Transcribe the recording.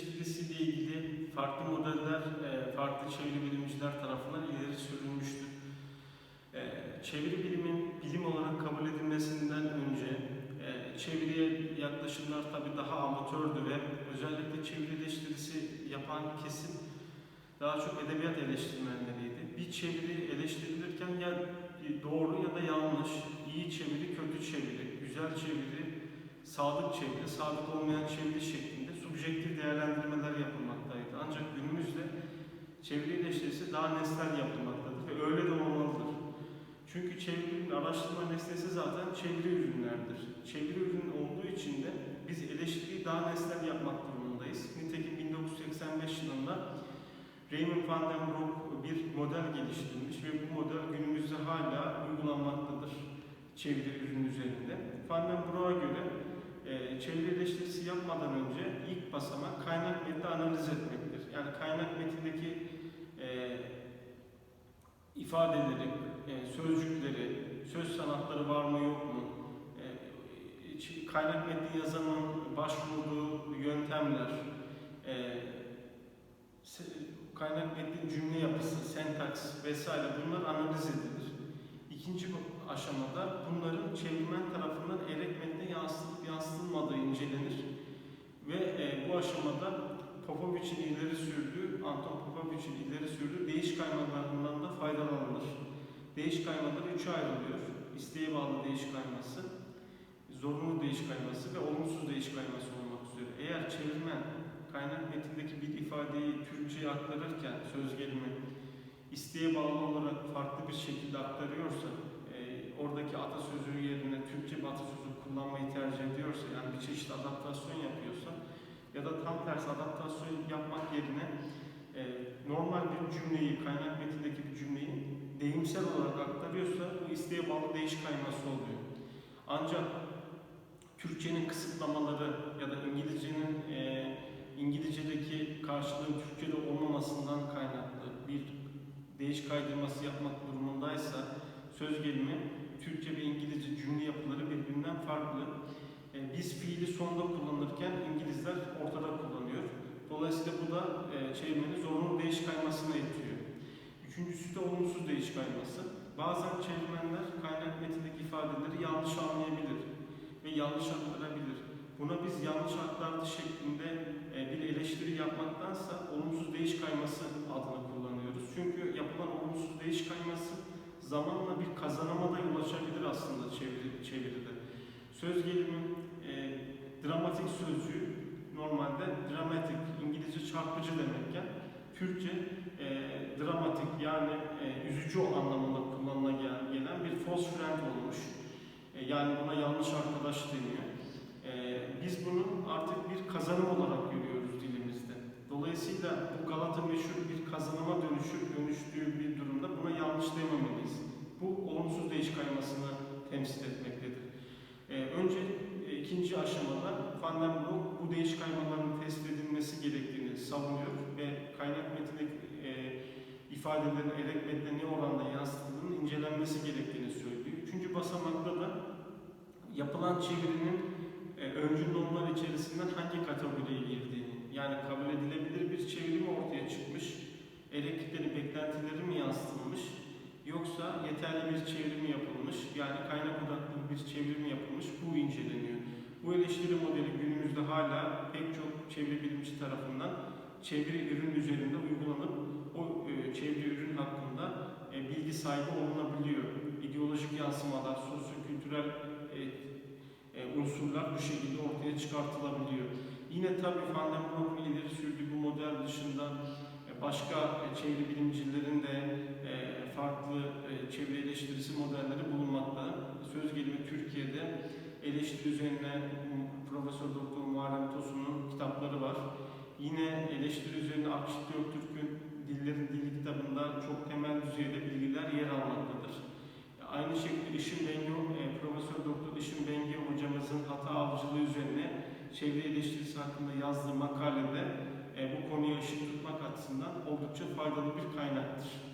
geliştirilmesiyle ilgili farklı modeller, e, farklı çeviri bilimciler tarafından ileri sürülmüştür. E, çeviri bilimin bilim olarak kabul edilmesinden önce e, çeviriye yaklaşımlar tabii daha amatördü ve özellikle çeviri eleştirisi yapan kesim daha çok edebiyat eleştirmenleriydi. Bir çeviri eleştirilirken ya doğru ya da yanlış, iyi çeviri, kötü çeviri, güzel çeviri, sadık çeviri, sadık olmayan çeviri şeklinde subjektif değerlendirmeler yapılmaktaydı. Ancak günümüzde çeviri eleştirisi daha nesnel yapılmaktadır ve öyle de olmalıdır. Çünkü çevirinin araştırma nesnesi zaten çeviri ürünlerdir. Çeviri ürün olduğu için de biz eleştiriyi daha nesnel yapmak durumundayız. Nitekim 1985 yılında Raymond van den Broek bir model geliştirmiş ve bu model günümüzde hala uygulanmaktadır çeviri ürün üzerinde. Van den Broek'a göre e, çeviri yapmadan önce ilk basamak kaynak metni analiz etmektir. Yani kaynak metindeki e, ifadeleri, e, sözcükleri, söz sanatları var mı yok mu, e, kaynak metni yazanın başvurduğu yöntemler, e, kaynak metnin cümle yapısı, sentaks vesaire bunlar analiz edilir. İkinci aşamada bunların çevirmen tarafından erek metne yansıtılıp yansıtılmadığı incelenir ve e, bu aşamada Popovic'in ileri sürdüğü, Anton Popovic'in ileri sürdüğü değiş kaymalarından da faydalanılır. Değiş kaymaları üçe ayrılıyor. İsteğe bağlı değiş kayması, zorunlu değiş kayması ve olumsuz değiş kayması olmak üzere. Eğer çevirmen kaynak metindeki bir ifadeyi Türkçe'ye aktarırken söz gelimi isteğe bağlı olarak farklı bir şekilde aktarıyorsa, e, oradaki atasözü yerine Türkçe bir atasözü kullanmayı tercih ediyorsa, yani bir çeşit adaptasyon yapıyorsa ya da tam tersi adaptasyon yapmak yerine e, normal bir cümleyi, kaynak metindeki bir cümleyi deyimsel olarak aktarıyorsa bu isteğe bağlı değiş kayması oluyor. Ancak Türkçenin kısıtlamaları ya da İngilizcenin e, İngilizce'deki karşılığı Türkçe'de olmamasından kaynaklı bir değiş kaydırması yapmak durumundaysa söz gelimi Türkçe ve İngilizce cümle yapıları birbirinden farklı. Biz fiili sonda kullanırken İngilizler ortada kullanıyor. Dolayısıyla bu da e, çevirmeni zorunlu değiş kaymasına itiyor. Üçüncüsü de olumsuz değiş kayması. Bazen çevirmenler kaynak metindeki ifadeleri yanlış anlayabilir ve yanlış aktarabilir. Buna biz yanlış aktardı şeklinde e, bir eleştiri yapmaktansa olumsuz değiş kayması adını kullanıyoruz. Çünkü yapılan olumsuz değiş kayması zamanla bir kazanıma da yol açabilir aslında çeviri, çeviride. Söz gelimi dramatik sözcüğü normalde dramatik, İngilizce çarpıcı demekken Türkçe e, dramatik yani e, üzücü anlamında kullanılan gelen, gelen bir false friend olmuş. E, yani buna yanlış arkadaş deniyor. E, biz bunu artık bir kazanım olarak görüyoruz dilimizde. Dolayısıyla bu Galata meşhur bir kazanıma dönüşüp dönüştüğü bir durumda buna yanlış dememeliyiz. Bu olumsuz değiş kaymasını temsil etmektedir. E, önce e, ikinci aşamada Van den bu değiş kaymaların tespit edilmesi gerektiğini savunuyor ve kaynak metindeki e, ifadelerin elek metne ne oranda yansıtıldığının incelenmesi gerektiğini söylüyor. Üçüncü basamakta da yapılan çevirinin e, öncül normlar içerisinden hangi kategoriye girdiğini, yani kabul edilebilir bir çeviri mi ortaya çıkmış, elektrikleri, beklentileri mi yansıtılmış, yoksa yeterli bir çeviri mi yapılmış, yani kaynak odaklı bir çeviri mi yapılmış, bu inceleniyor. Bu eleştiri modeli günümüzde hala pek çok çeviri bilimci tarafından çeviri ürün üzerinde uygulanıp o e, çeviri ürün hakkında e, bilgi sahibi olunabiliyor. İdeolojik yansımalar, sosyo-kültürel e, unsurlar bu şekilde ortaya çıkartılabiliyor. Yine tabii Van den Broek'un ileri sürdüğü bu model dışında başka e, çeviri bilimcilerin de farklı e, çeviri eleştirisi modelleri bulunmakta. Söz gelimi Türkiye'de eleştiri üzerine Profesör Doktor Muharrem Tosun'un kitapları var. Yine eleştiri üzerine Akşit Göktürk'ün Dillerin Dili kitabında çok temel düzeyde bilgiler yer almaktadır. Aynı şekilde İşin Bengi, e, Profesör Doktor İşin Bengi hocamızın hata avcılığı üzerine çevre eleştirisi hakkında yazdığı makalede e, bu konuya ışık tutmak açısından oldukça faydalı bir kaynaktır.